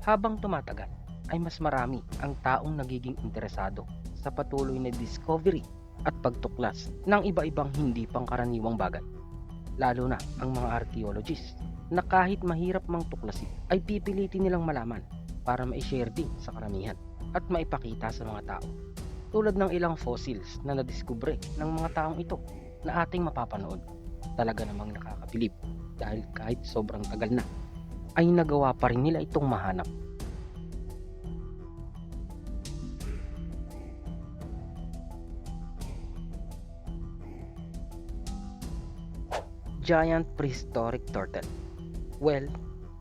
Habang tumatagal, ay mas marami ang taong nagiging interesado sa patuloy na discovery at pagtuklas ng iba-ibang hindi pangkaraniwang bagay. Lalo na ang mga archaeologists na kahit mahirap mang tuklasin ay pipilitin nilang malaman para ma-share din sa karamihan at maipakita sa mga tao. Tulad ng ilang fossils na nadiskubre ng mga taong ito na ating mapapanood. Talaga namang nakakabilib dahil kahit sobrang tagal na ay nagawa pa rin nila itong mahanap. Giant prehistoric turtle. Well,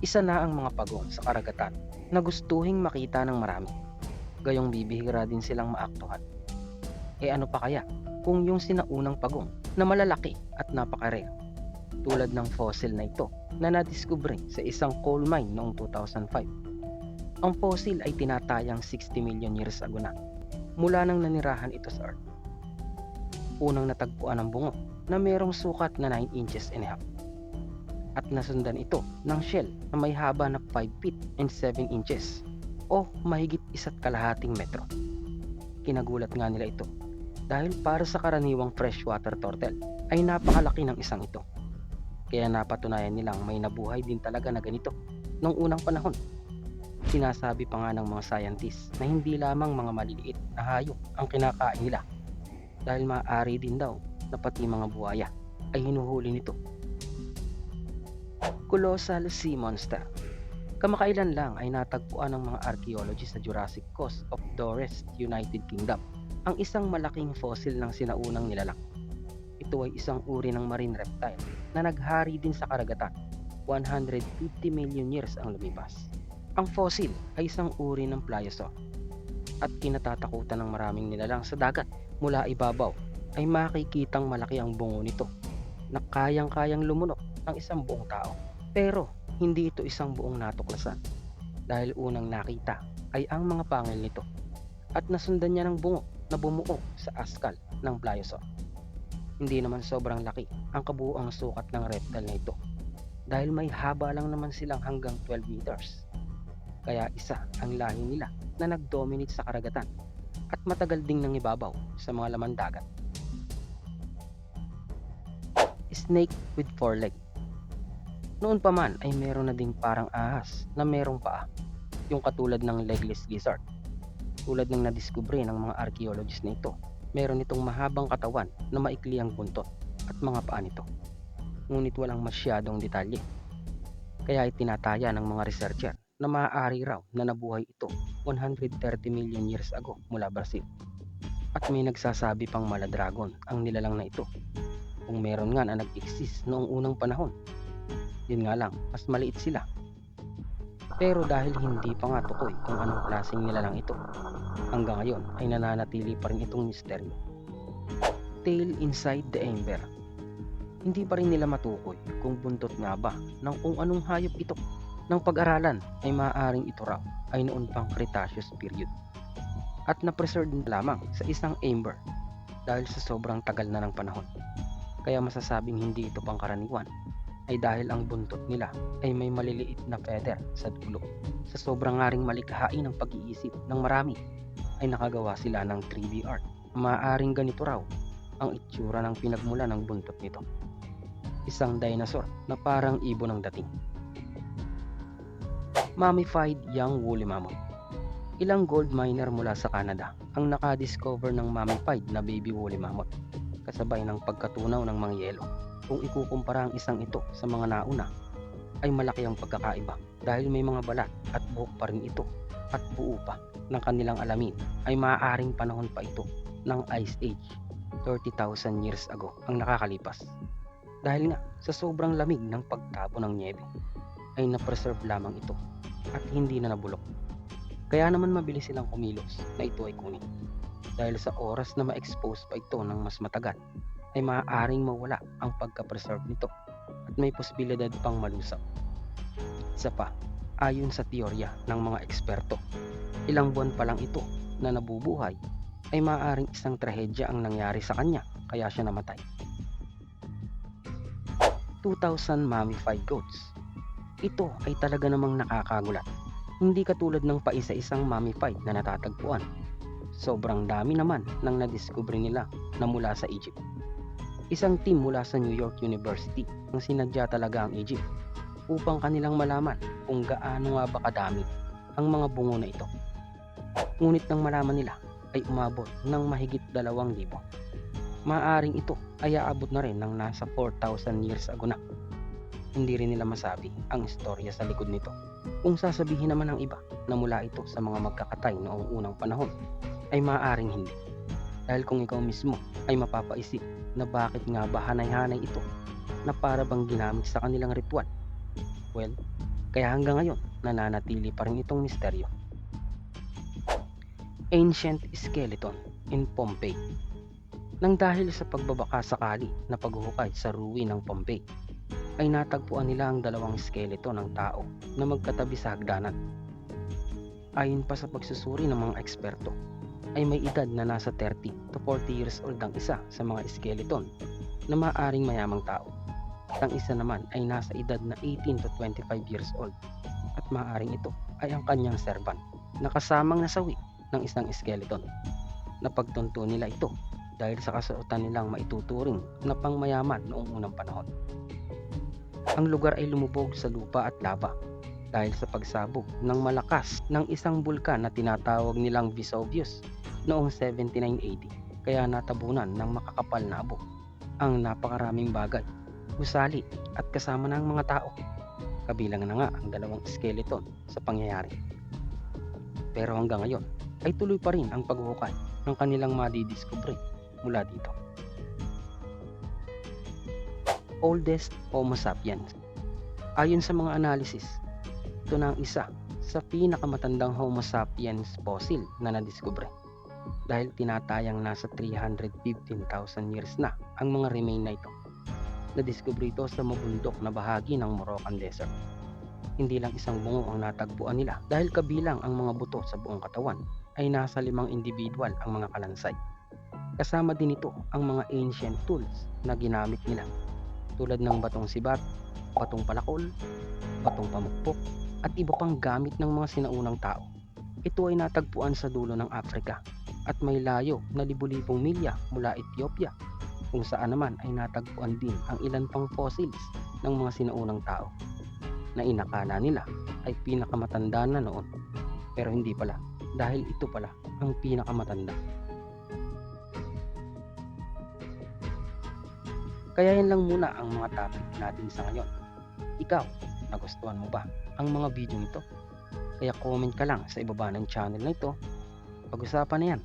isa na ang mga pagong sa karagatan na gustuhing makita ng marami. Gayong bibihira din silang maaktuhan. E ano pa kaya kung yung sinaunang pagong na malalaki at napaka-rare tulad ng fossil na ito na nadiskubre sa isang coal mine noong 2005. Ang fossil ay tinatayang 60 million years ago na mula nang nanirahan ito sa Earth. Unang natagpuan ang bungo na mayroong sukat na 9 inches and a half at nasundan ito ng shell na may haba na 5 feet and 7 inches o mahigit isa't kalahating metro. Kinagulat nga nila ito dahil para sa karaniwang freshwater turtle ay napakalaki ng isang ito. Kaya napatunayan nilang may nabuhay din talaga na ganito noong unang panahon. Sinasabi pa nga ng mga scientists na hindi lamang mga maliliit na hayop ang kinakain nila dahil maaari din daw na pati mga buhaya ay hinuhuli nito. Colossal Sea Monster Kamakailan lang ay natagpuan ng mga archaeologists sa Jurassic Coast of Dorset, United Kingdom ang isang malaking fossil ng sinaunang nilalang. Ito ay isang uri ng marine reptile na naghari din sa karagatan 150 million years ang lumipas. Ang fossil ay isang uri ng pliosaur at kinatatakutan ng maraming nilalang sa dagat mula ibabaw ay makikitang malaki ang bungo nito na kayang-kayang lumunok ng isang buong tao. Pero hindi ito isang buong natuklasan dahil unang nakita ay ang mga pangil nito at nasundan niya ng bungo na bumuo sa askal ng pliosaur. Hindi naman sobrang laki ang kabuuang sukat ng reptile na ito dahil may haba lang naman silang hanggang 12 meters. Kaya isa ang lahi nila na nag-dominate sa karagatan at matagal ding nangibabaw sa mga laman dagat. Snake with four leg Noon pa man ay meron na ding parang ahas na merong paa, yung katulad ng legless lizard. Tulad ng nadiskubre ng mga archaeologists na ito, meron itong mahabang katawan na maikli ang buntot at mga paa nito. Ngunit walang masyadong detalye. Kaya itinataya ng mga researcher na maaari raw na nabuhay ito 130 million years ago mula Brazil. At may nagsasabi pang maladragon ang nilalang na ito. Kung meron nga na nag-exist noong unang panahon. Yun nga lang, mas maliit sila. Pero dahil hindi pa nga tukoy kung anong klaseng nilalang ito, hanggang ngayon ay nananatili pa rin itong misteryo. Tail inside the ember. Hindi pa rin nila matukoy kung buntot nga ba ng kung anong hayop ito. Nang pag-aralan ay maaaring ito raw ay noon pang Cretaceous period at na-preserve lamang sa isang amber dahil sa sobrang tagal na ng panahon. Kaya masasabing hindi ito pangkaraniwan ay dahil ang buntot nila ay may maliliit na feather sa dulo. Sa sobrang ngaring malikhain ng pag-iisip ng marami ay nakagawa sila ng 3D art. Maaaring ganito raw ang itsura ng pinagmula ng buntot nito. Isang dinosaur na parang ibon ng dating. Mummified young woolly mammoth. Ilang gold miner mula sa Canada ang nakadiscover ng mummified na baby woolly mammoth kasabay ng pagkatunaw ng mga yelo. Kung ikukumpara ang isang ito sa mga nauna, ay malaki ang pagkakaiba dahil may mga balat at buhok pa rin ito at buo pa ng kanilang alamin ay maaaring panahon pa ito ng Ice Age 30,000 years ago ang nakakalipas. Dahil nga sa sobrang lamig ng pagtabo ng niebe ay na-preserve lamang ito at hindi na nabulok. Kaya naman mabilis silang kumilos na ito ay kunin. Dahil sa oras na ma-expose pa ito ng mas matagal ay maaaring mawala ang pagka-preserve nito at may posibilidad pang malusap. Isa pa, ayon sa teorya ng mga eksperto, ilang buwan pa lang ito na nabubuhay ay maaaring isang trahedya ang nangyari sa kanya kaya siya namatay. 2,000 mummified goats. Ito ay talaga namang nakakagulat Hindi katulad ng paisa-isang mummified na natatagpuan. Sobrang dami naman ng nadiskubre nila na mula sa Egypt. Isang team mula sa New York University ang sinadya talaga ang Egypt upang kanilang malaman kung gaano nga ba kadami ang mga bungo na ito. Ngunit nang malaman nila ay umabot ng mahigit dalawang libo. Maaring ito ay aabot na rin ng nasa 4,000 years ago na. Hindi rin nila masabi ang istorya sa likod nito. Kung sasabihin naman ng iba na mula ito sa mga magkakatay noong unang panahon, ay maaaring hindi. Dahil kung ikaw mismo ay mapapaisip na bakit nga ba hanay-hanay ito na para bang ginamit sa kanilang ritual. Well, kaya hanggang ngayon nananatili pa rin itong misteryo. Ancient Skeleton in Pompeii Nang dahil sa pagbabaka sakali na paghuhukay sa ruwi ng Pompeii, ay natagpuan nila ang dalawang skeleton ng tao na magkatabi sa hagdanan. Ayon pa sa pagsusuri ng mga eksperto, ay may edad na nasa 30 to 40 years old ang isa sa mga skeleton na maaring mayamang tao. At ang isa naman ay nasa edad na 18 to 25 years old at maaring ito ay ang kanyang servant na kasamang nasawi ng isang skeleton. Napagtunto nila ito dahil sa kasuotan nilang maituturing na pangmayaman noong unang panahon. Ang lugar ay lumubog sa lupa at lava dahil sa pagsabog ng malakas ng isang bulkan na tinatawag nilang Vesuvius noong 79 AD kaya natabunan ng makakapal na abo ang napakaraming bagay, gusali at kasama ng mga tao. Kabilang na nga ang dalawang skeleton sa pangyayari. Pero hanggang ngayon ay tuloy pa rin ang paghukay ng kanilang madidiscovery mula dito. Oldest Homo sapiens Ayon sa mga analysis, ito na ang isa sa pinakamatandang Homo sapiens fossil na nadiskubre dahil tinatayang nasa 315,000 years na ang mga remain na ito. Nadiskubre ito sa mabundok na bahagi ng Moroccan Desert. Hindi lang isang bungo ang natagpuan nila dahil kabilang ang mga buto sa buong katawan ay nasa limang individual ang mga kalansay. Kasama din ito ang mga ancient tools na ginamit nila tulad ng batong sibat, batong palakol, batong pamukpok, at iba pang gamit ng mga sinaunang tao. Ito ay natagpuan sa dulo ng Afrika at may layo na libu-libong milya mula Ethiopia kung saan naman ay natagpuan din ang ilan pang fossils ng mga sinaunang tao na inakala nila ay pinakamatanda na noon pero hindi pala dahil ito pala ang pinakamatanda. Kaya yan lang muna ang mga topic natin sa ngayon. Ikaw, nagustuhan mo ba ang mga video nito? Kaya comment ka lang sa ibaba ng channel na ito. Pag-usapan na yan